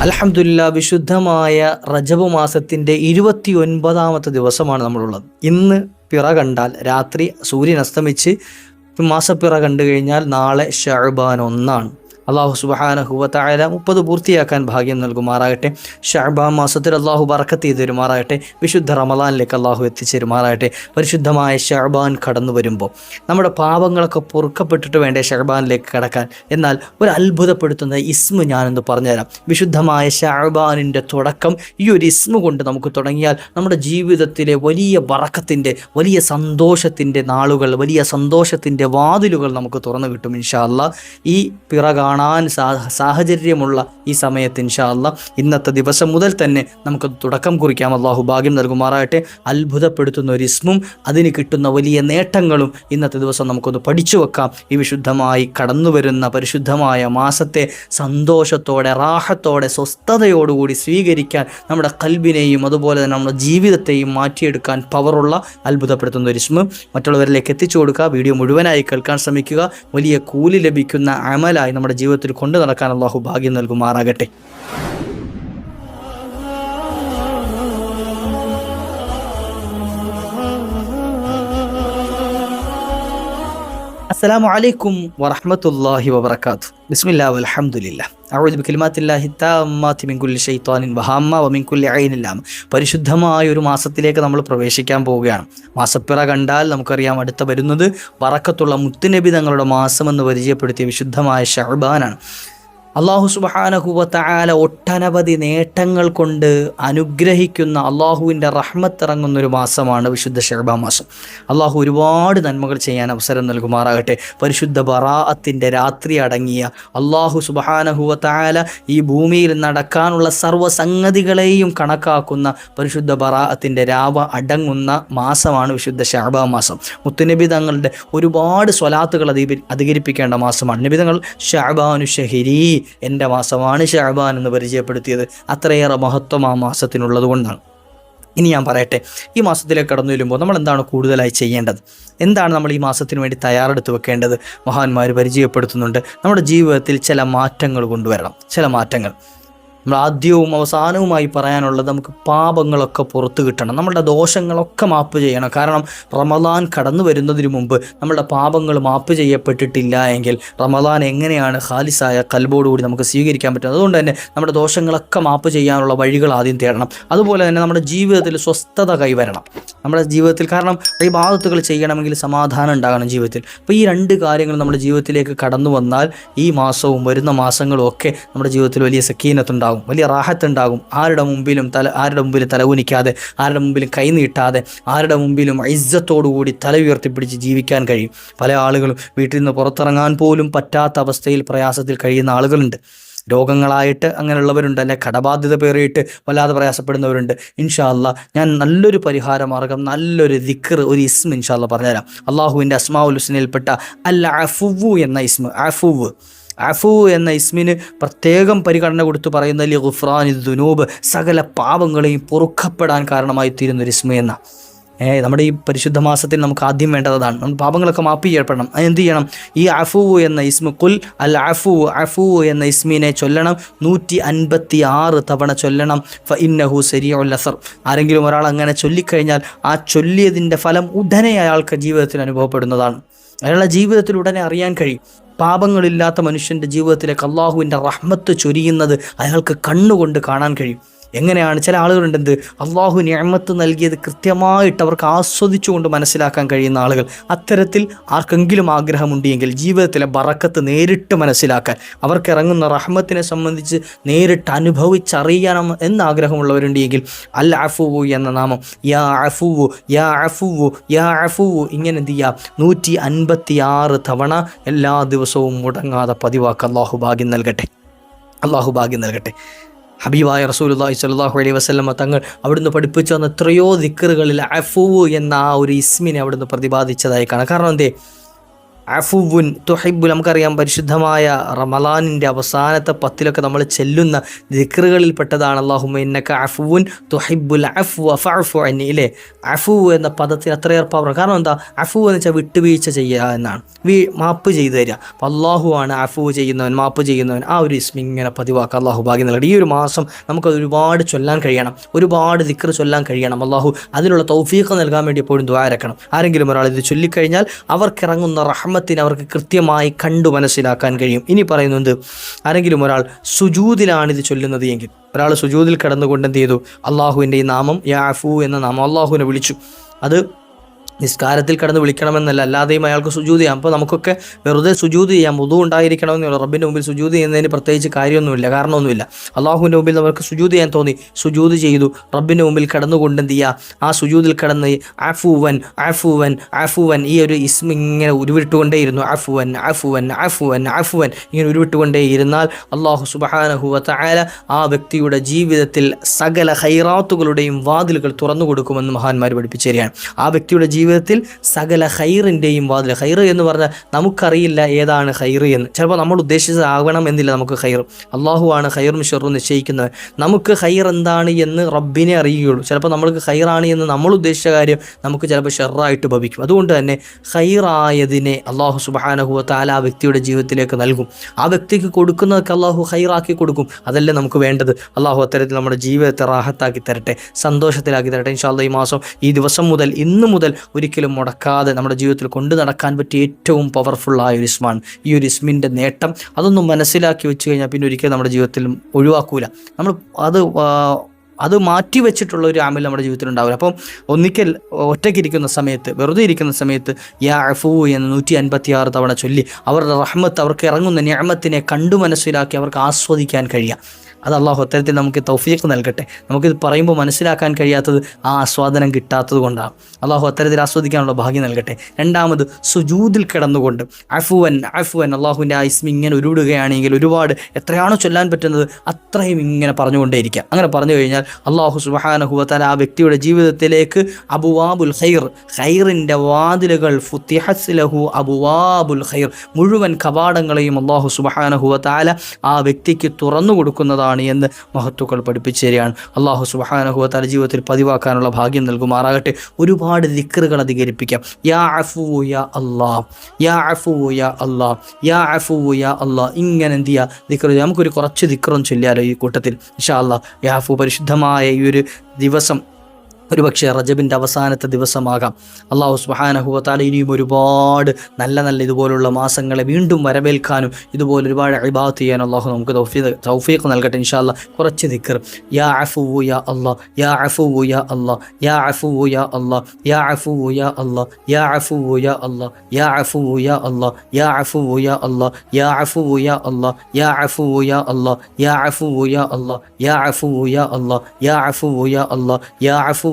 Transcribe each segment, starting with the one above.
അലഹമുല്ല വിശുദ്ധമായ റജബ് മാസത്തിന്റെ ഇരുപത്തി ഒൻപതാമത്തെ ദിവസമാണ് നമ്മളുള്ളത്. ഇന്ന് പിറ കണ്ടാൽ രാത്രി സൂര്യൻ അസ്തമിച്ച് മാസപ്പിറ കണ്ടു കഴിഞ്ഞാൽ നാളെ ഷഹബാൻ ഒന്നാണ് അള്ളാഹു സുബഹാനഹുവത്തായ മുപ്പത് പൂർത്തിയാക്കാൻ ഭാഗ്യം നൽകുമാറാകട്ടെ. ഷാബാ മാസത്തിൽ അള്ളാഹു ബറക്കത്ത് ചെയ്ത് തരുമാറാകട്ടെ വിശുദ്ധ റമലാനിലേക്ക് അള്ളാഹു എത്തിച്ചേരുമാറാകട്ടെ. പരിശുദ്ധമായ ഷാബാൻ കടന്നു വരുമ്പോൾ നമ്മുടെ പാപങ്ങളൊക്കെ പൊറുക്കപ്പെട്ടിട്ട് വേണ്ടേ ഷാബാനിലേക്ക് കടക്കാൻ? എന്നാൽ ഒരു അത്ഭുതപ്പെടുത്തുന്ന ഇസ്മു ഞാനെന്ന് പറഞ്ഞുതരാം. വിശുദ്ധമായ ഷാബാനിന്റെ തുടക്കം ഈ ഒരു ഇസ്മു കൊണ്ട് നമുക്ക് തുടങ്ങിയാൽ നമ്മുടെ ജീവിതത്തിലെ വലിയ ബറക്കത്തിന്റെ വലിയ സന്തോഷത്തിന്റെ നാളുകൾ വലിയ സന്തോഷത്തിന്റെ വാതിലുകൾ നമുക്ക് തുറന്നു കിട്ടും ഇൻഷാല്ല ഈ പിറ കാണാൻ സാഹചര്യമുള്ള ഈ സമയത്ത് ഇൻഷാ അല്ലാ ഇന്നത്തെ ദിവസം മുതൽ തന്നെ നമുക്ക് തുടക്കം കുറിക്കാം. അള്ളാഹു ഭാഗ്യം നൽകുമാറാകട്ടെ. അത്ഭുതപ്പെടുത്തുന്ന ഒരു ഇസ്മും അതിന് കിട്ടുന്ന വലിയ നേട്ടങ്ങളും ഇന്നത്തെ ദിവസം നമുക്കൊന്ന് പഠിച്ചു വെക്കാം. ഈ വിശുദ്ധമായി കടന്നു വരുന്ന പരിശുദ്ധമായ മാസത്തെ സന്തോഷത്തോടെ റാഹത്തോടെ സ്വസ്ഥതയോടുകൂടി സ്വീകരിക്കാൻ നമ്മുടെ കൽബിനെയും അതുപോലെ തന്നെ നമ്മുടെ ജീവിതത്തെയും മാറ്റിയെടുക്കാൻ പവറുള്ള അത്ഭുതപ്പെടുത്തുന്ന ഒരു ഇസ്മ മറ്റുള്ളവരിലേക്ക് എത്തിച്ചു കൊടുക്കുക. വീഡിയോ മുഴുവനായി കേൾക്കാൻ ശ്രമിക്കുക. വലിയ കൂലി ലഭിക്കുന്ന അമലായി നമ്മുടെ ജീവിതത്തിൽ കൊണ്ടു നടക്കാൻ അള്ളാഹു ഭാഗ്യം നൽകുമാറാകട്ടെ. അസ്സലാമു അലൈക്കും വറഹമത്തല്ലാഹി വാത്തു ബിസ്മില്ല അലഹമുല്ല അഴുദ് ബിക്കിൽമാത്തില്ലാഹിത്താമിൻകുല്ലി ഷെയ്ത്താനിൻ വഹാമ്മ വമിൻകുല്ലി അയിനില്ലാം പരിശുദ്ധമായ ഒരു മാസത്തിലേക്ക് നമ്മൾ പ്രവേശിക്കാൻ പോവുകയാണ്. മാസപ്പിറ കണ്ടാൽ നമുക്കറിയാം അടുത്ത വരുന്നത് പറക്കത്തുള്ള മുത്തുനബി തങ്ങളുടെ മാസമെന്ന് പരിചയപ്പെടുത്തിയ വിശുദ്ധമായ ഷഹബാനാണ് അള്ളാഹു സുബഹാനഹുവത്തായാല ഒട്ടനവധി നേട്ടങ്ങൾ കൊണ്ട് അനുഗ്രഹിക്കുന്ന അള്ളാഹുവിന്റെ റഹ്മത്ത് ഇറങ്ങുന്ന ഒരു മാസമാണ് വിശുദ്ധ ഷെഹബാ മാസം. അള്ളാഹു ഒരുപാട് നന്മകൾ ചെയ്യാൻ അവസരം നൽകുമാറാകട്ടെ. പരിശുദ്ധ ബറാഅത്തിന്റെ രാത്രി അടങ്ങിയ അള്ളാഹു സുബഹാനഹുവത്തായാല ഈ ഭൂമിയിൽ നടക്കാനുള്ള സർവസംഗതികളെയും കണക്കാക്കുന്ന പരിശുദ്ധ ബറാഅത്തിന്റെ രാവ അടങ്ങുന്ന മാസമാണ് വിശുദ്ധ ഷാബാ മാസം. മുത്തുനബി തങ്ങളുടെ ഒരുപാട് സ്വലാത്തുകൾ അധിക അധികരിപ്പിക്കേണ്ട മാസമാണ്. നബി തങ്ങൾ ഷാബാനു ഷഹിരി എന്റെ മാസമാണ് ഷാബാൻ എന്ന് പരിചയപ്പെടുത്തിയത്. അത്രയേറെ മഹത്വം ആ മാസത്തിനുള്ളത് കൊണ്ടാണ്. ഇനി ഞാൻ പറയട്ടെ ഈ മാസത്തിലേക്ക് കടന്നു വരുമ്പോൾ നമ്മൾ എന്താണ് കൂടുതലായി ചെയ്യേണ്ടത്? എന്താണ് നമ്മൾ ഈ മാസത്തിന് വേണ്ടി തയ്യാറെടുത്ത് വെക്കേണ്ടത്? മഹാന്മാർ പരിചയപ്പെടുത്തുന്നുണ്ട്. നമ്മുടെ ജീവിതത്തിൽ ചില മാറ്റങ്ങൾ കൊണ്ടുവരണം. ചില മാറ്റങ്ങൾ. നമ്മൾ ആദ്യവും അവസാനവുമായി പറയാനുള്ളത് നമുക്ക് പാപങ്ങളൊക്കെ പുറത്തു കിട്ടണം. നമ്മളുടെ ദോഷങ്ങളൊക്കെ മാപ്പ് ചെയ്യണം. കാരണം റമദാൻ കടന്നു വരുന്നതിന് മുമ്പ് നമ്മുടെ പാപങ്ങൾ മാപ്പ് ചെയ്യപ്പെട്ടിട്ടില്ല എങ്കിൽ റമദാൻ എങ്ങനെയാണ് ഖാലിസായ കൽബോടുകൂടി നമുക്ക് സ്വീകരിക്കാൻ പറ്റുന്നത്? അതുകൊണ്ട് തന്നെ നമ്മുടെ ദോഷങ്ങളൊക്കെ മാപ്പ് ചെയ്യാനുള്ള വഴികൾ ആദ്യം തേടണം. അതുപോലെ തന്നെ നമ്മുടെ ജീവിതത്തിൽ സ്വസ്ഥത കൈവരണം. നമ്മുടെ ജീവിതത്തിൽ. കാരണം ഈ ബാധത്തുകൾ ചെയ്യണമെങ്കിൽ സമാധാനം ഉണ്ടാകണം ജീവിതത്തിൽ. അപ്പോൾ ഈ രണ്ട് കാര്യങ്ങൾ നമ്മുടെ ജീവിതത്തിലേക്ക് കടന്നു വന്നാൽ ഈ മാസവും വരുന്ന മാസങ്ങളും ഒക്കെ നമ്മുടെ ജീവിതത്തിൽ വലിയ സക്കീനത്തുണ്ടാകും വലിയ റാഹത്തുണ്ടാകും. ആരുടെ മുമ്പിലും തല ആരുടെ മുമ്പിൽ തലകുനിക്കാതെ ആരുടെ മുമ്പിലും കൈനീട്ടാതെ ആരുടെ മുമ്പിലും ഇജ്ജത്തോടുകൂടി തല ഉയർത്തിപ്പിടിച്ച് ജീവിക്കാൻ കഴിയും. പല ആളുകളും വീട്ടിൽ നിന്ന് പുറത്തിറങ്ങാൻ പോലും പറ്റാത്ത അവസ്ഥയിൽ പ്രയാസത്തിൽ കഴിയുന്ന ആളുകളുണ്ട്. രോഗങ്ങളായിട്ട് അങ്ങനെയുള്ളവരുണ്ട് അല്ലെ കടബാധ്യത പേറിയിട്ട് വല്ലാതെ പ്രയാസപ്പെടുന്നവരുണ്ട്. ഇൻഷാല്ല ഞാൻ നല്ലൊരു പരിഹാര മാർഗം നല്ലൊരു ദിക്കർ ഒരു ഇസ്മ ഇൻഷാല്ല പറഞ്ഞുതരാം. അള്ളാഹുവിന്റെ അസ്മാഉൽ ഹുസ്നയിൽപ്പെട്ട അൽ അഫുവു എന്ന ഇസ്മ അഫുവ് അഫു എന്ന ഇസ്മിന് പ്രത്യേകം പരിഗണന കൊടുത്ത് പറയുന്ന ലി ഗുഫ്രാൻ ദുനൂബ് സകല പാപങ്ങളെയും പൊറുക്കപ്പെടാൻ കാരണമായി തീരുന്ന ഒരു ഇസ്മ എന്ന നമ്മുടെ ഈ പരിശുദ്ധ മാസത്തിൽ നമുക്ക് ആദ്യം വേണ്ടത് അതാണ്. പാപങ്ങളൊക്കെ മാപ്പ് ചെയ്യപ്പെടണം. എന്ത് ചെയ്യണം? ഈ അഫു എന്ന ഇസ്മ കുൽ അൽ അഫു അഫു എന്ന ഇസ്മിനെ ചൊല്ലണം. നൂറ്റി അൻപത്തി ആറ് തവണ ചൊല്ലണം. ഫ ഇന്നഹു സെരിയോ അസർ. ആരെങ്കിലും ഒരാൾ അങ്ങനെ ചൊല്ലിക്കഴിഞ്ഞാൽ ആ ചൊല്ലിയതിന്റെ ഫലം ഉടനെ അയാൾക്ക് ജീവിതത്തിൽ അനുഭവപ്പെടുന്നതാണ്. അയാളുടെ ജീവിതത്തിൽ ഉടനെ അറിയാൻ കഴിയും. പാപങ്ങളില്ലാത്ത മനുഷ്യന്റെ ജീവിതത്തിലേക്ക് അള്ളാഹുവിന്റെ റഹ്മത്ത് ചൊരിയുന്നത് അയാൾക്ക് കണ്ണുകൊണ്ട് കാണാൻ കഴിയും. എങ്ങനെയാണ്? ചില ആളുകളുണ്ട് എന്ത് അള്ളാഹു ഞാമത്ത് നൽകിയത് കൃത്യമായിട്ട് അവർക്ക് ആസ്വദിച്ചുകൊണ്ട് മനസ്സിലാക്കാൻ കഴിയുന്ന ആളുകൾ. അത്തരത്തിൽ ആർക്കെങ്കിലും ആഗ്രഹമുണ്ടെങ്കിൽ ജീവിതത്തിലെ ബറക്കത്ത് നേരിട്ട് മനസ്സിലാക്കാൻ. അവർക്ക് ഇറങ്ങുന്ന റഹ്മത്തിനെ സംബന്ധിച്ച് നേരിട്ട് അനുഭവിച്ചറിയണം എന്ന് ആഗ്രഹമുള്ളവരുണ്ടെങ്കിൽ അൽ അഫുവു എന്ന നാമം യാ അഫുവു യാ അഫുവു യാ അഫുവു ഇങ്ങനെ എന്ത് ചെയ്യുക നൂറ്റി അൻപത്തി ആറ് തവണ എല്ലാ ദിവസവും മുടങ്ങാതെ പതിവാക്ക് അള്ളാഹു ഭാഗ്യം നൽകട്ടെ. അള്ളാഹു ഭാഗ്യം നൽകട്ടെ. ഹബീബായ റസൂലുല്ലാഹി സ്വല്ലല്ലാഹു അലൈഹി വസല്ലമ തങ്ങൾ അവിടുന്ന് പഠിപ്പിച്ചു തന്ന എത്രയോ ദിക്കറുകളിൽ അഫുവ് എന്ന ആ ഒരു ഇസ്മിനെ അവിടുന്ന് പ്രതിപാദിച്ചതായി കാണാം. കാരണം എന്തേ? അഫുവുൻ തുഹിബുൽ നമുക്കറിയാം പരിശുദ്ധമായ റമലാനിന്റെ അവസാനത്തെ പത്തിലൊക്കെ നമ്മൾ ചെല്ലുന്ന ദിക്റുകളിൽപ്പെട്ടതാണ് അള്ളാഹുമ ഇന്നക്ക അഫുവുൻ തുഹിബുൽ അഫു അഫു അന്നി ഇല്ലേ? അഫു എന്ന പദത്തിന് അത്രയേറെ പവർ കാരണം എന്താ? അഫു എന്ന് വെച്ചാൽ വിട്ടുവീഴ്ച ചെയ്യുക എന്നാണ്. വീ മാപ്പ് ചെയ്തു തരിക. അപ്പം അള്ളാഹു ആണ് അഫു ചെയ്യുന്നവൻ മാപ്പ് ചെയ്യുന്നവൻ. ആ ഒരു ഇസ്മി ഇങ്ങനെ പതിവാക്കുക. അള്ളാഹു ഭാഗ്യം നൽകി ഈ ഒരു മാസം നമുക്കത് ഒരുപാട് ചൊല്ലാൻ കഴിയണം. ഒരുപാട് ദിക്ർ ചൊല്ലാൻ കഴിയണം. അള്ളാഹു അതിനുള്ള തൗഫീഖ് നൽകാൻ വേണ്ടി എപ്പോഴും ദ്വാരക്കണം ആരെങ്കിലും ഒരാൾ ഇത് ചൊല്ലിക്കഴിഞ്ഞാൽ അവർക്കിറങ്ങുന്ന റഹ്മത്തിനെ അവർക്ക് കൃത്യമായി കണ്ടു മനസ്സിലാക്കാൻ കഴിയും. ഇനി പറയുന്നത് ആരെങ്കിലും ഒരാൾ സുജൂതിലാണ് ഇത് ചൊല്ലുന്നത് എങ്കിൽ ഒരാൾ സുജൂതിൽ കിടന്നുകൊണ്ട് എന്ത് ചെയ്തു? അള്ളാഹുവിന്റെ ഈ നാമം യാഫു എന്ന നാമം അള്ളാഹുവിനെ വിളിച്ചു. അത് നിസ്കാരത്തിൽ കിടന്ന് വിളിക്കണമെന്നല്ല അല്ലാതെയും അയാൾക്ക് സുജൂത് ചെയ്യാം. അപ്പോൾ നമുക്കൊക്കെ വെറുതെ സുജൂത് ചെയ്യാം. മുതു ഉണ്ടായിരിക്കണമെന്നുള്ള റബ്ബിന്റെ മുമ്പിൽ സുജൂത് ചെയ്യുന്നതിന് പ്രത്യേകിച്ച് കാര്യമൊന്നുമില്ല കാരണമൊന്നുമില്ല. അള്ളാഹുവിന്റെ മുമ്പിൽ നമുക്ക് സുജൂത് ചെയ്യാൻ തോന്നി. സുജൂത് ചെയ്തു. റബ്ബിന്റെ മുമ്പിൽ കിടന്നുകൊണ്ട് എന്ത് ചെയ്യുക? ആ സുജൂതിൽ കിടന്ന് ആഫുവൻ ആഫുവൻ ആഫുവൻ ഈ ഒരു ഇസ്മ ഇങ്ങനെ ഉരുവിട്ടുകൊണ്ടേയിരുന്നു. ആഫുവൻ ആഫുവൻ ആഫുവൻ ആഫുവൻ ഇങ്ങനെ ഉരുവിട്ടുകൊണ്ടേ ഇരുന്നാൽ അള്ളാഹു സുബഹാനഹുവ തായാല ആ വ്യക്തിയുടെ ജീവിതത്തിൽ സകല ഹൈറാത്തുകളുടെയും വാതിലുകൾ തുറന്നു കൊടുക്കുമെന്ന് മഹാന്മാർ പഠിപ്പിച്ചു തരികയാണ്. ആ വ്യക്തിയുടെ ജീവിതം ജീവിതത്തിൽ സകല ഹൈറിന്റെയും വാതിൽ ഹൈർ എന്ന് പറഞ്ഞാൽ നമുക്കറിയില്ല ഏതാണ് ഹൈർ എന്ന്. ചിലപ്പോൾ നമ്മൾ ഉദ്ദേശിച്ചതാകണം എന്നില്ല നമുക്ക് ഹൈർ അള്ളാഹുവാണ് ഹൈറും ഷെറും നിശ്ചയിക്കുന്നത്. നമുക്ക് ഹൈർ എന്താണ് എന്ന് റബ്ബിനെ അറിയുകയുള്ളൂ. ചിലപ്പോൾ നമ്മൾക്ക് ഹൈറാണ് എന്ന് നമ്മൾ ഉദ്ദേശിച്ച കാര്യം നമുക്ക് ചിലപ്പോൾ ഷെറായിട്ട് ഭവിക്കും. അതുകൊണ്ട് തന്നെ ഹൈറായതിനെ അള്ളാഹു സുബാനഹുവ താല ആ വ്യക്തിയുടെ ജീവിതത്തിലേക്ക് നൽകും. ആ വ്യക്തിക്ക് കൊടുക്കുന്നതൊക്കെ അള്ളാഹു ഹൈറാക്കി കൊടുക്കും. അതല്ലേ നമുക്ക് വേണ്ടത്? അള്ളാഹു അത്തരത്തിൽ നമ്മുടെ ജീവിതത്തെ റാഹത്താക്കി തരട്ടെ സന്തോഷത്തിലാക്കി തരട്ടെ. ഇൻഷാല്ല ഈ മാസം ഈ ദിവസം മുതൽ ഇന്ന് മുതൽ ഒരിക്കലും മുടക്കാതെ നമ്മുടെ ജീവിതത്തിൽ കൊണ്ടു നടക്കാൻ പറ്റിയ ഏറ്റവും പവർഫുള്ളായ ഒരു ഇസ്മാണ് ഈ ഒരു ഇസ്മിന്റെ നേട്ടം അതൊന്നും മനസ്സിലാക്കി വെച്ച് കഴിഞ്ഞാൽ പിന്നെ ഒരിക്കലും നമ്മുടെ ജീവിതത്തിൽ ഒഴിവാക്കൂല. നമ്മൾ അത് അത് മാറ്റി വെച്ചിട്ടുള്ള ഒരു ആമിൽ നമ്മുടെ ജീവിതത്തിൽ ഉണ്ടാവില്ല. അപ്പം ഒന്നിക്കൽ ഒറ്റയ്ക്കിരിക്കുന്ന സമയത്ത് വെറുതെ ഇരിക്കുന്ന സമയത്ത് യാ അഫു എന്ന് നൂറ്റി അൻപത്തി ആറ് തവണ ചൊല്ലി അവരുടെ റഹ്മത്ത് അവർക്ക് ഇറങ്ങുന്ന ഞാമത്തിനെ കണ്ടു മനസ്സിലാക്കി അവർക്ക് ആസ്വദിക്കാൻ കഴിയാം. അത് അള്ളാഹു അത്തരത്തിൽ നമുക്ക് തൗഫീഖ് നൽകട്ടെ. നമുക്കിത് പറയുമ്പോൾ മനസ്സിലാക്കാൻ കഴിയാത്തത് ആ ആസ്വാദനം കിട്ടാത്തത് കൊണ്ടാണ്. അള്ളാഹു അത്തരത്തിൽ ആസ്വദിക്കാനുള്ള ഭാഗ്യം നൽകട്ടെ. രണ്ടാമത് സുജൂദിൽ കിടന്നുകൊണ്ട് അഫുവൻ അഫുവൻ അള്ളാഹുവിന്റെ ആ ഇസ്മി ഇങ്ങനെ ഉരുവിടുകയാണെങ്കിൽ ഒരുപാട് എത്രയാണോ ചൊല്ലാൻ പറ്റുന്നത് അത്രയും ഇങ്ങനെ പറഞ്ഞുകൊണ്ടേയിരിക്കുക അങ്ങനെ പറഞ്ഞു കഴിഞ്ഞാൽ അള്ളാഹു സുബഹാനഹുവത്താൽ ആ വ്യക്തിയുടെ ജീവിതത്തിലേക്ക് അബുവാബുൽ ഖൈർ ഖൈറിന്റെ വാതിലുകൾ ഫുത്തിഹസ്ലഹു അബുവാബുൽ ഖൈർ മുഴുവൻ കവാടങ്ങളെയും അള്ളാഹു സുബഹാനഹുവത്താല ആ വ്യക്തിക്ക് തുറന്നു കൊടുക്കുന്നതാണ് നല്ലതാണ് എന്ന് മഹത്വക്കൾ പഠിപ്പിച്ചു തരികയാണ്. അള്ളാഹു സുബാനഹുവത്താല ജീവിതത്തിൽ പതിവാക്കാനുള്ള ഭാഗ്യം നൽകുമാറാകട്ടെ. ഒരുപാട് ദിക്കറുകൾ അധികരിപ്പിക്കാം. യാ അഫു യാ അള്ളാ യാ അഫു യാ അള്ളാ യാ അഫു യാ അള്ളാ ഇങ്ങനെ എന്ത് ചെയ്യുക ദിക്കർ നമുക്കൊരു കുറച്ച് ദിക്കറും ചൊല്ലിയാലോ ഈ കൂട്ടത്തിൽ? ഇഷാ അള്ളാ യാ അഫു പരിശുദ്ധമായ ഈ ഒരു ദിവസം ഒരുപക്ഷെ റജബിന്റെ അവസാനത്തെ ദിവസമാകാം അള്ളാഹു സുബാനഹുവത്താല ഇനിയും ഒരുപാട് നല്ല നല്ല ഇതുപോലുള്ള മാസങ്ങളെ വീണ്ടും വരവേൽക്കാനും ഇതുപോലെ ഒരുപാട് അഭിഭാഗത്ത് ചെയ്യാനും അള്ളാഹു നമുക്ക് തൗഫീഖ് തൗഫീഖ് നൽകട്ടെ ഇൻഷാല്ല കുറച്ച് ദിക്കർ യാ അഫു യാ അള്ളാ യാ അഫു യാ അള്ളാ യാ അഫു യാ അള്ളാ യാ അഫു യാ അള്ളാ യാ അഫു യാ അള്ളാ യാ അഫു യാ അള്ളാ യാ അഫു യാ അള്ളാ യാ അഫു യാ അള്ളാ യാ അഫു യാ അള്ളാ യാ അഫു യാ അള്ളാ യാ അഫു യാ അള്ളാ യാ അഫു യാ അള്ളാ യാ അഫു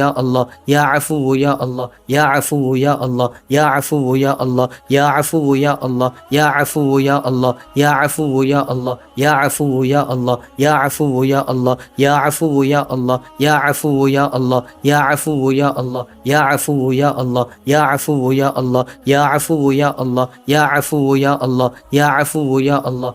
يا الله يا عفو يا الله يا عفو يا الله يا عفو يا الله يا عفو يا الله يا عفو يا الله يا عفو يا الله يا عفو يا الله يا عفو يا الله يا عفو يا الله يا عفو يا الله يا عفو يا الله يا عفو يا الله يا عفو يا الله يا عفو يا الله يا عفو يا الله يا عفو يا الله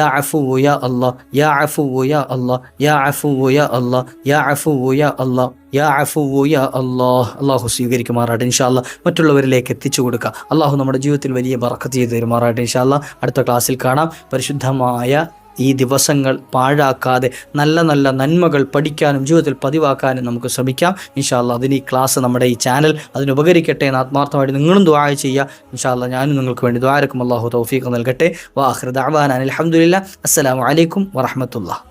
യാ അഫു യാ അല്ലാ യാ അഫു യാ അല്ലാ യാ അഫു യാ അല്ലാ യാ അഫു യാ അല്ലാ യാ അഫു യാ അല്ലാഹ് അള്ളാഹു സ്വീകരിക്കുമാറാട്ടെ ഇൻഷാല്ല മറ്റുള്ളവരിലേക്ക് എത്തിച്ചു കൊടുക്കുക. അള്ളാഹു നമ്മുടെ ജീവിതത്തിൽ വലിയ ബറക്കത്ത് ചെയ്ത് തരുമാറാട്ടെ ഇൻഷാല്ല അടുത്ത ക്ലാസ്സിൽ കാണാം. പരിശുദ്ധമായ ഈ ദിവസങ്ങൾ പാഴാക്കാതെ നല്ല നല്ല നന്മകൾ പഠിക്കാനും ജീവിതത്തിൽ പതിവാക്കാനും നമുക്ക് ശ്രമിക്കാം. ഇൻഷാല്ല അതിന് ഈ ക്ലാസ് നമ്മുടെ ഈ ചാനൽ അതിന് ഉപകരിക്കട്ടെ എന്ന് ആത്മാർത്ഥമായിട്ട് നിങ്ങളും ദ്വാര ചെയ്യുക. ഇൻഷാല്ല ഞാനും നിങ്ങൾക്ക് വേണ്ടി ദ്വാരക്കും അള്ളാഹു തൗഫീഖ് നൽകട്ടെ. വാഹൃദ് അബാൻ അലഹമുല്ല അസ്സലാമു അലൈക്കും വറഹമത്തുള്ള